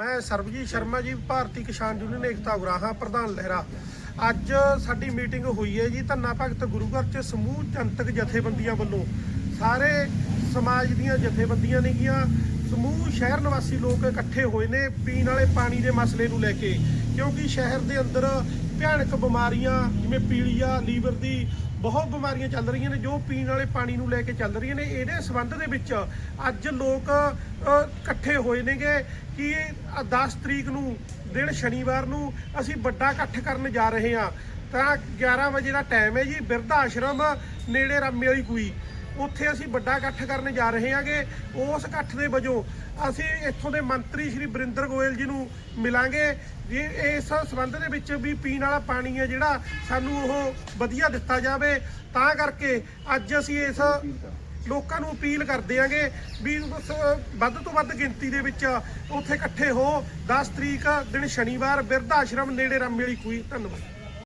ਮੈਂ ਸਰਬਜੀਤ ਸ਼ਰਮਾ ਜੀ, ਭਾਰਤੀ ਕਿਸਾਨ ਯੂਨੀਅਨ ਏਕਤਾ ਉਗਰਾਹਾਂ, ਪ੍ਰਧਾਨ ਲਹਿਰਾ। ਅੱਜ ਸਾਡੀ ਮੀਟਿੰਗ ਹੋਈ ਹੈ ਜੀ, ਧੰਨਾ ਭਗਤ ਗੁਰੂ ਘਰ ਚ ਸਮੂਹ ਜਨਤਕ ਜਥੇਬੰਦੀਆਂ ਵੱਲੋਂ। ਸਾਰੇ ਸਮਾਜ ਦੀਆਂ ਜਥੇਬੰਦੀਆਂ ਨੇਗੀਆਂ ਸਮੂਹ, ਸ਼ਹਿਰ ਨਿਵਾਸੀ ਲੋਕ ਇਕੱਠੇ ਹੋਏ ਨੇ ਪੀਣ ਵਾਲੇ ਪਾਣੀ ਦੇ ਮਸਲੇ ਨੂੰ ਲੈ ਕੇ। ਕਿਉਂਕਿ ਸ਼ਹਿਰ ਦੇ ਅੰਦਰ ਭਿਆਨਕ ਬਿਮਾਰੀਆਂ, ਜਿਵੇਂ ਪੀਲੀਆ, ਲੀਵਰ ਦੀ ਬਹੁਤ ਬਿਮਾਰੀਆਂ ਚੱਲ ਰਹੀਆਂ ਨੇ, ਜੋ ਪੀਣ ਵਾਲੇ ਪਾਣੀ ਨੂੰ ਲੈ ਕੇ ਚੱਲ ਰਹੀਆਂ ਨੇ। ਇਹਦੇ ਸੰਬੰਧ ਦੇ ਵਿੱਚ ਅੱਜ ਲੋਕ ਇਕੱਠੇ ਹੋਏ ਨੇਗੇ ਕਿ ਅ, 10 ਤਰੀਕ ਨੂੰ ਦਿਨ ਸ਼ਨੀਵਾਰ ਨੂੰ ਅਸੀਂ ਵੱਡਾ ਇਕੱਠ ਕਰਨ ਜਾ ਰਹੇ ਹਾਂ। ਤਾਂ 11 ਵਜੇ ਦਾ ਟਾਈਮ ਹੈ ਜੀ ਬਿਰਧ ਆਸ਼ਰਮ ਨੇੜੇ ਰਾਮੇ ਵਾਲੀ ਕੋਈ ਉੱਥੇ ਅਸੀਂ ਵੱਡਾ ਇਕੱਠ ਕਰਨ ਜਾ ਰਹੇ ਹਾਂਗੇ। ਉਸ ਇਕੱਠ ਦੇ ਵਜੋਂ ਅਸੀਂ ਇੱਥੋਂ ਦੇ ਮੰਤਰੀ ਸ਼੍ਰੀ ਬਰਿੰਦਰ ਗੋਇਲ ਜੀ ਨੂੰ ਮਿਲਾਂਗੇ। ਜੇ ਇਸ ਸੰਬੰਧ ਦੇ ਵਿੱਚ ਵੀ ਪੀਣ ਵਾਲਾ ਪਾਣੀ ਹੈ ਜਿਹੜਾ ਸਾਨੂੰ ਉਹ ਵਧੀਆ ਦਿੱਤਾ ਜਾਵੇ ਤਾਂ ਕਰਕੇ ਅੱਜ ਅਸੀਂ ਇਸ ਲੋਕਾਂ ਨੂੰ ਅਪੀਲ ਕਰਦੇ ਆਂਗੇ ਵੀ ਬਸ ਵੱਧ ਤੋਂ ਵੱਧ ਗਿਣਤੀ ਦੇ ਵਿੱਚ ਉੱਥੇ ਇਕੱਠੇ ਹੋ। 10 ਤਰੀਕ ਦਿਨ ਸ਼ਨੀਵਾਰ, ਬਿਰਧ ਆਸ਼ਰਮ ਨੇੜੇ ਰਾਮੇ ਵਾਲੀ ਕੋਈ ਧੰਨਵਾਦ।